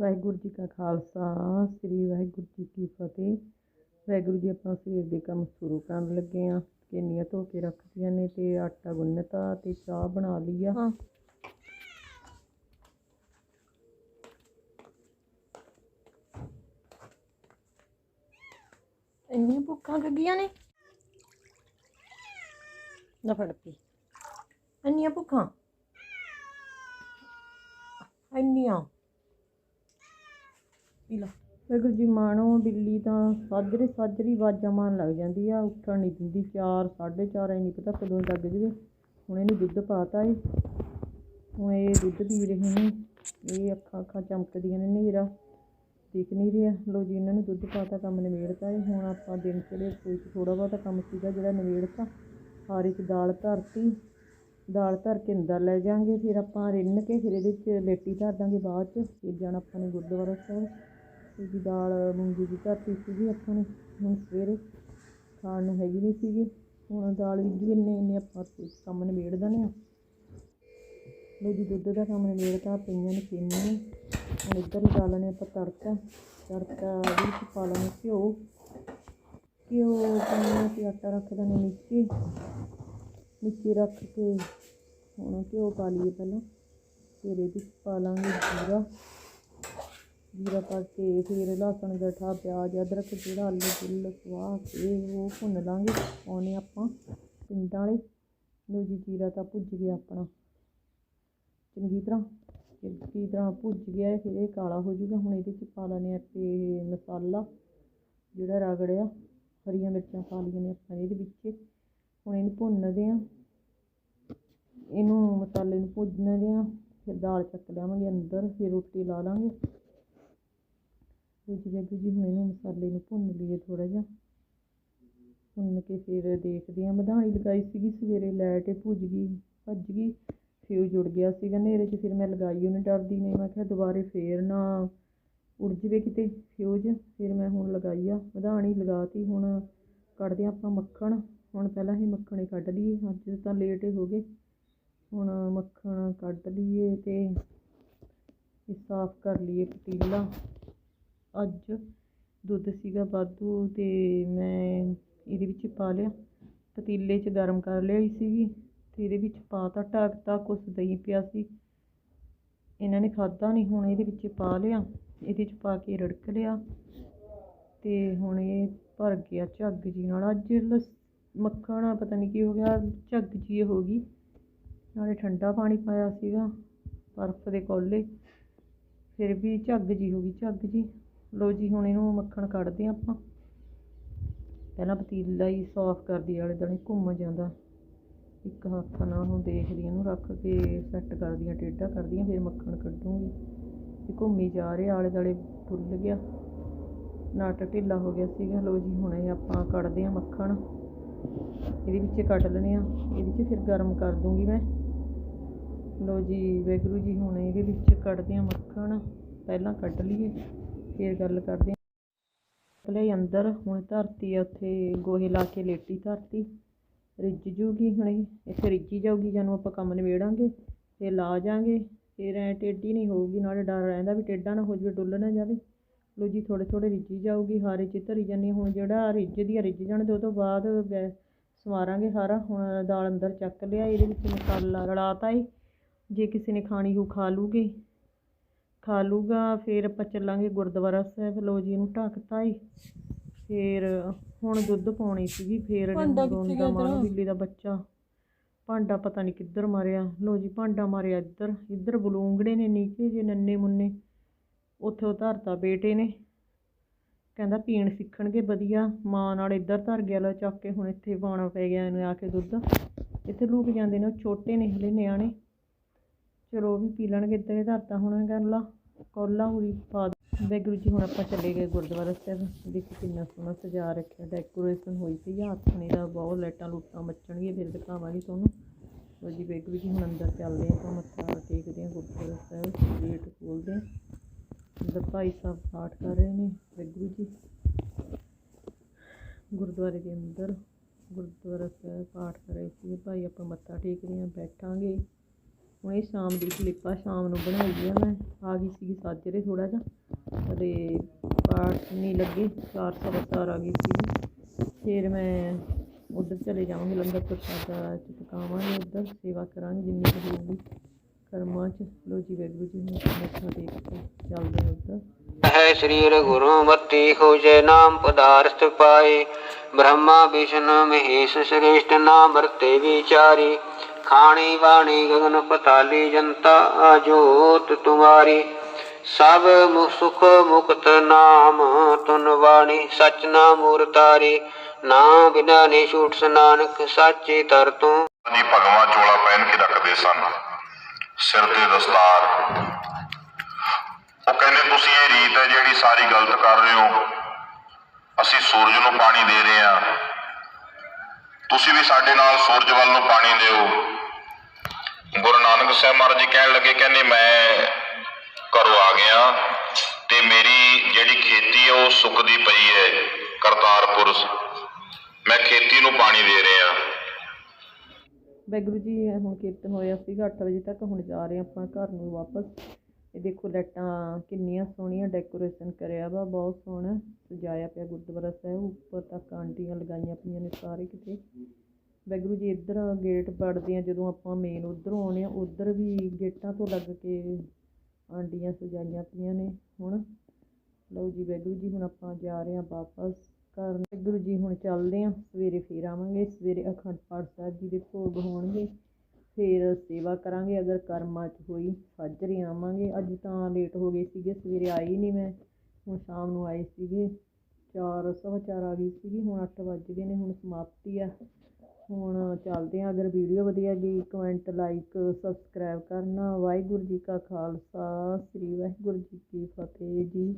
ਵਾਹਿਗੁਰੂ ਜੀ ਕਾ ਖਾਲਸਾ, ਸ੍ਰੀ ਵਾਹਿਗੁਰੂ ਜੀ ਕੀ ਫਤਿਹ। ਵਾਹਿਗੁਰੂ ਜੀ, ਆਪਾਂ ਸਵੇਰ ਦੇ ਕੰਮ ਸ਼ੁਰੂ ਕਰਨ ਲੱਗੇ ਆ ਕਿੰਨੀਆਂ ਧੋ ਕੇ ਰੱਖਦੀਆਂ ਨੇ ਤੇ ਆਟਾ ਗੁੰਨਤਾ ਤੇ ਚਾਹ ਬਣਾ ਲਈ ਆ। ਇੰਨੀਆਂ ਭੁੱਖਾਂ ਲੱਗੀਆਂ ਨੇ। ਨਾ ਫੜ ਪੀ। ਇੰਨੀਆਂ ਭੁੱਖਾਂ। ਇੰਨੀਆਂ। ਪੀ ਲਾ। ਵਾਹਿਗੁਰੂ ਜੀ ਮਾਣੋ ਬਿੱਲੀ ਤਾਂ ਸਾਜਰੇ ਸਾਜਰੀ ਆਵਾਜ਼ਾਂ ਮਾਰਨ ਲੱਗ ਜਾਂਦੀ ਆ, ਉੱਠਣ ਨਹੀਂ ਦਿੰਦੀ 4 4:30 ਐ ਨਹੀਂ ਪਤਾ ਕਦੋਂ ਲੱਗ ਜਵੇ। ਹੁਣ ਇਹਨੂੰ ਦੁੱਧ ਪਾਤਾ ਏ। ਹੁਣ ਇਹ ਦੁੱਧ ਪੀ ਰਹੇ ਨੇ। ਇਹ ਅੱਖਾਂ ਅੱਖਾਂ ਚਮਕਦੀਆਂ ਨੇ, ਹਨੇਰਾ ਦਿਖ ਨਹੀਂ ਰਿਹਾ। ਲੋ ਜੀ, ਇਹਨਾਂ ਨੂੰ ਦੁੱਧ ਪਾਤਾ, ਕੰਮ ਨਿਬੇੜਤਾ ਏ। ਹੁਣ ਆਪਾਂ ਦਿਨ ਚੜੇ ਕੋਈ 'ਚ ਥੋੜਾ ਬਹੁਤਾ ਕੰਮ ਸੀਗਾ ਜਿਹੜਾ ਨਿਬੇੜਤਾ। ਹਾਰੇ 'ਚ ਦਾਲ ਧਰਤੀ, ਦਾਲ ਧਰ ਕੇ ਅੰਦਰ ਲੈ ਜਾਾਂਗੇ। ਫਿਰ ਆਪਾਂ ਰਿੰਨ ਕੇ ਫਿਰ ਇਹਦੇ 'ਚ ਲੇਟੀ ਧਰ ਦਾਂਗੇ ਬਾਅਦ 'ਚ। ਫਿਰ ਜਾਣਾ ਆਪਾਂ ਨੇ ਗੁਰਦੁਆਰਾ ਸਾਹਿਬ। ਇਹਦੀ ਦਾਲ, ਮੂੰਗੀ ਦੀ ਧਰਤੀ ਸੀਗੀ ਆਪਾਂ ਨੇ, ਹੁਣ ਸਵੇਰੇ ਖਾਣ ਨੂੰ ਹੈਗੀ ਨਹੀਂ ਸੀਗੀ। ਹੁਣ ਦਾਲ ਵੀ ਇੰਨੇ ਇੰਨੇ ਆਪਾਂ ਕੰਮ ਨਿਬੇੜ ਦਨੇ ਆ। ਲੋ ਜੀ, ਦੁੱਧ ਦਾ ਕੰਮ ਨਿਬੇੜਤਾ, ਪਈਆਂ ਨੇ ਚੀਨੀਆਂ ਹੁਣ ਇੱਧਰ ਲਗਾ ਲੈਣੇ ਆਪਾਂ ਤੜਕਾ। ਤੜਕਾ ਇਹਦੇ ਵਿੱਚ ਪਾ ਲੈਣੇ ਘਿਓ। ਘਿਓ ਪਾਉਣਾ ਤੇ ਆਟਾ ਰੱਖ ਦੇਣਾ ਨੀਚੇ। ਨੀਚੇ ਰੱਖ ਕੇ ਹੁਣ ਘਿਓ ਪਾ ਲਈਏ ਪਹਿਲਾਂ। ਫਿਰ ਇਹਦੇ ਵਿੱਚ ਪਾ ਲਾਂਗੇ ਜੀਰਾ। ਜੀਰਾ ਪਾ ਕੇ ਫਿਰ ਲਸਣ ਗਠਾ ਪਿਆਜ਼, ਅਦਰਕ ਜਿਹੜਾ ਆਲੂ ਫੁੱਲ ਸਵਾ ਕੇ ਉਹ ਭੁੰਨ ਲਾਂਗੇ। ਪਾਉਣੇ ਆਪਾਂ ਪਿੰਡਾਂ ਵਾਲੇ। ਲੋ ਜੀ, ਜੀਰਾ ਤਾਂ ਭੁੱਜ ਗਿਆ ਆਪਣਾ। ਚੰਗੀ ਤਰ੍ਹਾਂ ਚੰਗੀ ਤਰ੍ਹਾਂ ਭੁੱਜ ਗਿਆ ਫਿਰ ਇਹ ਕਾਲਾ ਹੋ ਜਾਊਗਾ ਹੁਣ ਇਹਦੇ 'ਚ ਪਾ ਲੈਣੇ ਆ ਤੇ ਮਸਾਲਾ, ਜਿਹੜਾ ਰਗੜਿਆ, ਹਰੀਆਂ ਮਿਰਚਾਂ ਪਾ ਲਈਆਂ ਨੇ ਆਪਾਂ ਇਹਦੇ ਵਿੱਚ। ਹੁਣ ਇਹਨੂੰ ਭੁੰਨਦੇ ਆ ਇਹਨੂੰ ਮਸਾਲੇ ਨੂੰ ਭੁੰਨਦੇ ਆ ਫਿਰ ਦਾਲ ਚੱਕ ਲਿਆਵਾਂਗੇ ਅੰਦਰ, ਫਿਰ ਰੋਟੀ ਲਾ ਲਾਂਗੇ। ਦੂਜੀ ਜਗ੍ਹਾ ਜੀ ਹੁਣ ਇਹਨੂੰ ਮਸਾਲੇ ਨੂੰ ਭੁੰਨ ਲਈਏ ਥੋੜਾ ਜਿਹਾ। ਭੁੰਨ ਕੇ ਫਿਰ ਦੇਖਦੇ ਹਾਂ। ਮਧਾਣੀ ਲਗਾਈ ਸੀਗੀ ਸਵੇਰੇ, ਲਾਈਟ ਭੁੱਜ ਗਈ, ਭੱਜ ਗਈ ਫਿਊਜ਼ ਜੁੜ ਗਿਆ ਸੀਗਾ ਹਨੇਰੇ 'ਚ। ਫਿਰ ਮੈਂ ਲਗਾਈ ਉਹਨੇ ਡਰਦੀ ਨੇ ਮੈਂ ਕਿਹਾ ਦੁਬਾਰੇ ਫੇਰ ਨਾ ਉੜ ਜਵੇ ਕਿਤੇ ਫਿਊਜ਼। ਫਿਰ ਮੈਂ ਹੁਣ ਲਗਾਈ ਆ। ਮਧਾਣੀ ਲਗਾਤੀ। ਹੁਣ ਕੱਢਦੇ ਹਾਂ ਆਪਾਂ ਮੱਖਣ। ਹੁਣ ਪਹਿਲਾਂ ਹੀ ਮੱਖਣ ਹੀ ਕੱਢ ਲਈਏ। ਅੱਜ ਤਾਂ ਲੇਟ ਹੀ ਹੋ ਗਏ। ਹੁਣ ਮੱਖਣ ਕੱਢ ਲਈਏ ਤੇ ਸਾਫ਼ ਕਰ ਲਈਏ ਪਤੀਲਾ। ਅੱਜ ਦੁੱਧ ਸੀਗਾ ਵਾਧੂ ਅਤੇ ਮੈਂ ਇਹਦੇ ਵਿੱਚ ਪਾ ਲਿਆ। ਪਤੀਲੇ 'ਚ ਗਰਮ ਕਰ ਲਿਆਈ ਸੀਗੀ ਅਤੇ ਇਹਦੇ ਵਿੱਚ ਪਾਤਾ ਢੱਕਤਾ ਕੁਛ ਦਹੀਂ ਪਿਆ ਸੀ। ਇਹਨਾਂ ਨੇ ਖਾਧਾ ਨਹੀਂ ਹੁਣ ਇਹਦੇ ਵਿੱਚ ਪਾ ਲਿਆ। ਇਹਦੇ 'ਚ ਪਾ ਕੇ ਰੜਕ ਲਿਆ ਅਤੇ ਹੁਣ ਇਹ ਭਰ ਗਿਆ ਝੱਗ ਜੀ ਨਾਲ। ਅੱਜ ਲਸ, ਮੱਖਣ ਪਤਾ ਨਹੀਂ ਕੀ ਹੋ ਗਿਆ, ਝੱਗ ਜੀ ਹੋ ਗਈ। ਨਾਲੇ ਠੰਡਾ ਪਾਣੀ ਪਾਇਆ ਸੀਗਾ, ਬਰਫ਼ ਦੇ ਕੋਲੇ। ਫਿਰ ਵੀ ਝੱਗ ਜੀ ਹੋ ਗਈ, ਝੱਗ ਜੀ। ਲਓ ਜੀ, ਹੁਣ ਇਹਨੂੰ ਮੱਖਣ ਕੱਢਦੇ ਹਾਂ ਆਪਾਂ। ਪਹਿਲਾਂ ਪਤੀਲਾ ਹੀ ਸਾਫ਼ ਕਰਦੀ ਆਲੇ ਦੁਆਲੇ ਘੁੰਮ ਜਾਂਦਾ। ਇੱਕ ਹੱਥ ਨਾਲ ਹੁਣ ਦੇਖਦੀ ਇਹਨੂੰ ਰੱਖ ਕੇ ਸੈੱਟ ਕਰਦੀਆਂ ਟੇਢਾ ਕਰਦੀਆਂ ਫਿਰ ਮੱਖਣ ਕੱਢੂੰਗੀ। ਤੇ ਘੁੰਮੀ ਜਾ ਰਿਹਾ, ਆਲੇ ਦੁਆਲੇ ਫੁੱਲ ਗਿਆ। ਨਟ ਢਿੱਲਾ ਹੋ ਗਿਆ ਸੀਗਾ। ਲਓ ਜੀ, ਹੁਣ ਇਹ ਆਪਾਂ ਕੱਢਦੇ ਹਾਂ ਮੱਖਣ। ਇਹਦੇ ਵਿੱਚ ਕੱਢ ਲੈਣੇ ਆ ਇਹਦੇ 'ਚ ਫਿਰ ਗਰਮ ਕਰ ਦੂੰਗੀ ਮੈਂ। ਲੋ ਜੀ ਵੈਗਰੂ ਜੀ, ਹੁਣ ਇਹਦੇ ਵਿੱਚ ਕੱਢਦੇ ਹਾਂ ਮੱਖਣ। ਪਹਿਲਾਂ ਕੱਢ ਲਈਏ। ਫਿਰ ਗੱਲ ਕਰਦੇ ਹਾਂ। ਪਹਿਲੇ ਅੰਦਰ, ਹੁਣ ਧਰਤੀ ਆ, ਉੱਥੇ ਗੋਹੇ ਲਾ ਕੇ ਲੇਟੀ ਧਰਤੀ। ਰਿੱਝ ਜੂਗੀ ਹੁਣ, ਇੱਥੇ ਰਿੱਝੀ ਜਾਊਗੀ ਜਾਨੂੰ ਆਪਾਂ ਕੰਮ ਨਿਬੇੜਾਂਗੇ ਤੇ ਲਾ ਜਾਾਂਗੇ। ਫਿਰ ਐ ਟੇਢੀ ਨਹੀਂ ਹੋਊਗੀ, ਨਾਲੇ ਡਰ ਰਹਿੰਦਾ ਵੀ ਟੇਢਾ ਨਾ ਹੋ ਜਾਵੇ, ਡੁੱਲ ਨਾ ਜਾਵੇ। ਲੋ ਜੀ ਥੋੜੇ ਥੋੜੇ ਰਿੱਝੀ ਜਾਊਗੀ, ਹਾਰੇ 'ਚ ਧਰੀ ਜਾਂਦੀ ਹਾਂ। ਹੁਣ ਜਿਹੜਾ ਰਿੱਝਦੀ ਆ ਰਿੱਝ ਜਾਣ ਦੇ ਉਹ ਤੋਂ ਬਾਅਦ ਗੈ ਸਵਾਰਾਂਗੇ ਸਾਰਾ। ਹੁਣ ਦਾਲ ਅੰਦਰ ਚੱਕ ਲਿਆ, ਇਹਦੇ ਵਿੱਚ ਮਸਾਲਾ ਰਲਾਤਾ ਏ। ਜੇ ਕਿਸੇ ਨੇ ਖਾਣੀ ਹੋ ਖਾ ਲੂਗੇ। ਖਾ ਲੂਗਾ ਫਿਰ ਆਪਾਂ ਚੱਲਾਂਗੇ ਗੁਰਦੁਆਰਾ ਸਾਹਿਬ। ਲੋ ਜੀ ਇਹਨੂੰ ਢੱਕਤਾ ਏ ਫਿਰ ਹੁਣ ਦੁੱਧ ਪਾਉਣੀ ਸੀਗੀ ਫਿਰ ਭਾਂਡਾ ਕਿੱਥੇ ਗਿਆ? ਬਿੱਲੀ ਦਾ ਬੱਚਾ। ਭਾਂਡਾ ਪਤਾ ਨਹੀਂ ਕਿੱਧਰ ਮਾਰਿਆ। ਲੋ ਜੀ ਭਾਂਡਾ ਮਾਰਿਆ ਇੱਧਰ। ਇੱਧਰ ਬਲੂੰਗੜੇ ਨੇ ਨਿੱਕੇ ਜੇ ਨੰਨੇ ਮੁੰਨੇ। ਉੱਥੇ ਉਤਾਰਤਾ ਬੇਟੇ ਨੇ। ਕਹਿੰਦਾ ਪੀਣ ਸਿੱਖਣਗੇ ਵਧੀਆ। ਮਾਂ ਨਾਲ ਇੱਧਰ ਧਰ ਗਿਆ ਲੈ ਚੱਕ ਕੇ ਹੁਣ ਇੱਥੇ ਪਾਉਣਾ ਪੈ ਗਿਆ ਇਹਨੂੰ ਆ ਕੇ ਦੁੱਧ। ਇੱਥੇ ਲੂਕ ਜਾਂਦੇ ਨੇ ਉਹ ਛੋਟੇ ਨੇ ਹਲੇ ਨਿਆਣੇ। ਚਲੋ ਉਹ ਵੀ ਪੀ ਲੈਣਗੇ ਇੱਧਰ ਹੀ ਧਰਤਾ ਹੁਣ ਗੱਲਾਂ ਕੋਲਾ ਹੁਰੀ ਪਾ ਵਾਹਿਗੁਰੂ ਜੀ ਹੁਣ ਆਪਾਂ ਚਲੇ ਗਏ ਗੁਰਦੁਆਰਾ ਸਾਹਿਬ। ਦੇਖੋ ਕਿੰਨਾ ਸੋਹਣਾ ਸਜਾ ਰੱਖਿਆ। ਡੈਕੋਰੇਸ਼ਨ ਹੋਈ ਪਈ ਆ ਹੱਥਣੇ ਦਾ ਬਹੁਤ ਲਾਈਟਾਂ ਲੂਟਾਂ ਮੱਚਣਗੀਆਂ। ਫਿਰ ਦਿਖਾਵਾਂਗੇ ਤੁਹਾਨੂੰ। ਲਓ ਜੀ ਵਾਹਿਗੁਰੂ ਜੀ ਹੁਣ ਅੰਦਰ ਚੱਲਦੇ ਆਪਾਂ। ਮੱਥਾ ਟੇਕਦੇ ਹਾਂ ਗੁਰਦੁਆਰਾ ਸਾਹਿਬ। ਗੇਟ ਖੋਲਦੇ ਹਾਂ। ਅੰਦਰ ਭਾਈ ਸਾਹਿਬ ਪਾਠ ਕਰ ਰਹੇ ਨੇ। ਵਾਹਿਗੁਰੂ ਜੀ ਗੁਰਦੁਆਰੇ ਦੇ ਅੰਦਰ ਗੁਰਦੁਆਰਾ ਸਾਹਿਬ ਪਾਠ ਕਰ ਰਹੇ ਸੀ। ਭਾਈ ਆਪਾਂ ਮੱਥਾ ਟੇਕਦੇ ਹਾਂ। ਬੈਠਾਂਗੇ। ਹੁਣੇ ਸ਼ਾਮ ਦੀ ਕਲਿੱਪਾਂ ਸ਼ਾਮ ਨੂੰ ਬਣਾਈਆਂ ਮੈਂ, ਆ ਗਈ ਸੀ ਸਾਜਰੇ ਥੋੜਾ ਜਿਹਾ ਤੇ ਪਾਠ ਨਹੀਂ ਲੱਗੇ 4:00 ਆ ਗਈ ਸੀ ਫਿਰ ਮੈਂ ਉਧਰ ਚਲੇ ਜਾਵਾਂਗੇ, ਲੰਗਰ ਪ੍ਰਸ਼ਾਦਾ ਚੁਕਾਵਾਂਗੇ ਉਧਰ, ਸੇਵਾ ਕਰਾਂਗੇ ਜਿੰਨੀ ਕੁ ਹੋਊਗੀ। ਕਰਮਾਂ ਚ ਲੋ ਜੀ ਵੈਗੁਰੂ ਜੀ ਨੂੰ ਮੱਥਾ ਟੇਕ ਕੇ ਚੱਲਦੇ ਹਾਂ ਉਧਰ। ਹੈ ਸ੍ਰੀ ਰਘੁਰੂਮਤੀ ਹੋਜੇ ਨਾਮ ਪਦਾਰਥ ਪਾਏ। ਬ੍ਰਹਮਾ, ਵਿਸ਼ਨੂੰ, ਮਹੇਸ਼, ਸ੍ਰੇਸ਼ਟ, ਨਾਮ ਵਰਤੇ ਵਿਚਾਰੀ। ਖਾਣੀ ਬਾਣੀ ਗगन ਪਤਾਲੀ ਜਨਤਾ ਆਜੋਤ ਤੁਮਾਰੀ। ਸਭ ਸੁਖ ਮੁਕਤ ਨਾਮ ਤੁਨ ਬਾਣੀ, ਸਚ ਨਾਮ ਉਰਤਾਰੀ ਨਾ ਬਿਨਾ ਨੇ ਛੂਟ ਸਨਾਨਕ ਸਾਚੇ ਤਰ ਤੂੰ। ਜੀ ਭਗਵਾ ਚੋਲਾ ਪਹਿਨ ਕੇ ਰੱਖਦੇ ਸਨ। ਸਿਰ ਤੇ ਦਸਤਾਰ। ਉਹ ਕਹਿੰਦੇ, ਤੁਸੀਂ ਇਹ ਰੀਤ ਹੈ ਜਿਹੜੀ ਸਾਰੀ ਗਲਤ ਕਰ ਰਹੇ ਹੋ। ਅਸੀਂ ਸੂਰਜ ਨੂੰ ਪਾਣੀ ਦੇ ਰਹੇ ਆ ਤੁਸੀਂ ਵੀ ਸਾਡੇ ਨਾਲ ਸੂਰਜ ਵੱਲ ਨੂੰ ਪਾਣੀ ਦਿਓ। ਗੁਰੂ ਮਹਾਰਾਜ ਜੀ ਕਹਿਣ ਲੱਗੇ, ਕਹਿੰਦੇ ਮੈਂ ਘਰੋਂ ਆ ਗਿਆ ਤੇ ਮੇਰੀ ਜਿਹੜੀ ਖੇਤੀ ਹੈ ਉਹ ਸੁੱਕਦੀ ਪਈ ਹੈ ਕਰਤਾਰਪੁਰ। ਮੈਂ ਖੇਤੀ ਨੂੰ ਪਾਣੀ ਦੇ ਰਿਹਾ। ਵੈਗਰੂ ਜੀ ਹੁਣ ਕੀਰਤਨ ਹੋਇਆ ਸੀਗਾ 8 ਵਜੇ ਤੱਕ ਹੁਣ ਜਾ ਰਹੇ ਆਪਾਂ ਘਰ ਨੂੰ ਵਾਪਸ। ਇਹ ਦੇਖੋ ਲਾਈਟਾਂ ਕਿੰਨੀਆਂ ਸੋਹਣੀਆਂ, ਡੈਕੋਰੇਸ਼ਨ ਕਰਿਆ ਵਾ, ਬਹੁਤ ਸੋਹਣਾ। ਸਜਾਇਆ ਪਿਆ ਗੁਰਦੁਆਰਾ ਸਾਹਿਬ, ਉੱਪਰ ਤੱਕ ਆਂਟੀਆਂ ਲਗਾਈਆਂ ਪਈਆਂ ਨੇ ਸਾਰੇ ਕਿਤੇ। ਵੈਗਰੂ ਜੀ, ਇੱਧਰ ਗੇਟ ਵੜਦੇ ਆ, ਜਦੋਂ ਆਪਾਂ ਮੇਨ ਉੱਧਰੋਂ ਆਉਣੇ ਆ, ਉੱਧਰ ਵੀ ਗੇਟਾਂ ਤੋਂ ਲੱਗ ਕੇ ਆਂਟੀਆਂ ਸਜਾਈਆਂ ਪਈਆਂ ਨੇ, ਹੁਣ। ਲਓ ਜੀ, ਵੈਗਰੂ ਜੀ, ਹੁਣ ਆਪਾਂ ਜਾ ਰਹੇ ਹਾਂ ਵਾਪਸ ਘਰ। ਵਾਹਿਗੁਰੂ ਜੀ, ਹੁਣ ਚੱਲਦੇ ਹਾਂ ਸਵੇਰੇ ਫੇਰ ਆਵਾਂਗੇ, ਸਵੇਰੇ ਅਖੰਡ ਪਾਠ ਸਾਹਿਬ ਜੀ ਦੇ ਭੋਗ ਹੋਣਗੇ। ਫਿਰ ਸੇਵਾ ਕਰਾਂਗੇ, ਅਗਰ ਕਰਮਾਂ 'ਚ ਹੋਈ ਸਾਜਰੇ ਆਵਾਂਗੇ। ਅੱਜ ਤਾਂ ਲੇਟ ਹੋ ਗਏ ਸੀਗੇ, ਸਵੇਰੇ ਆਈ ਨਹੀਂ ਮੈਂ, ਹੁਣ ਸ਼ਾਮ ਨੂੰ ਆਏ ਸੀਗੇ। ਚਾਰ, ਸਵਾ ਚਾਰ ਆ ਗਈ ਸੀਗੀ, ਹੁਣ 8 ਵੱਜ ਗਏ ਨੇ, ਹੁਣ ਸਮਾਪਤੀ ਆ। ਹੁਣ ਚੱਲਦੇ ਹਾਂ, ਅਗਰ ਵੀਡੀਓ ਵਧੀਆ ਗਈ ਕਮੈਂਟ ਲਾਈਕ ਸਬਸਕ੍ਰਾਈਬ ਕਰਨਾ। ਵਾਹਿਗੁਰੂ ਜੀ ਕਾ ਖਾਲਸਾ, ਸ੍ਰੀ ਵਾਹਿਗੁਰੂ ਜੀ ਕੀ ਫਤਿਹ ਜੀ।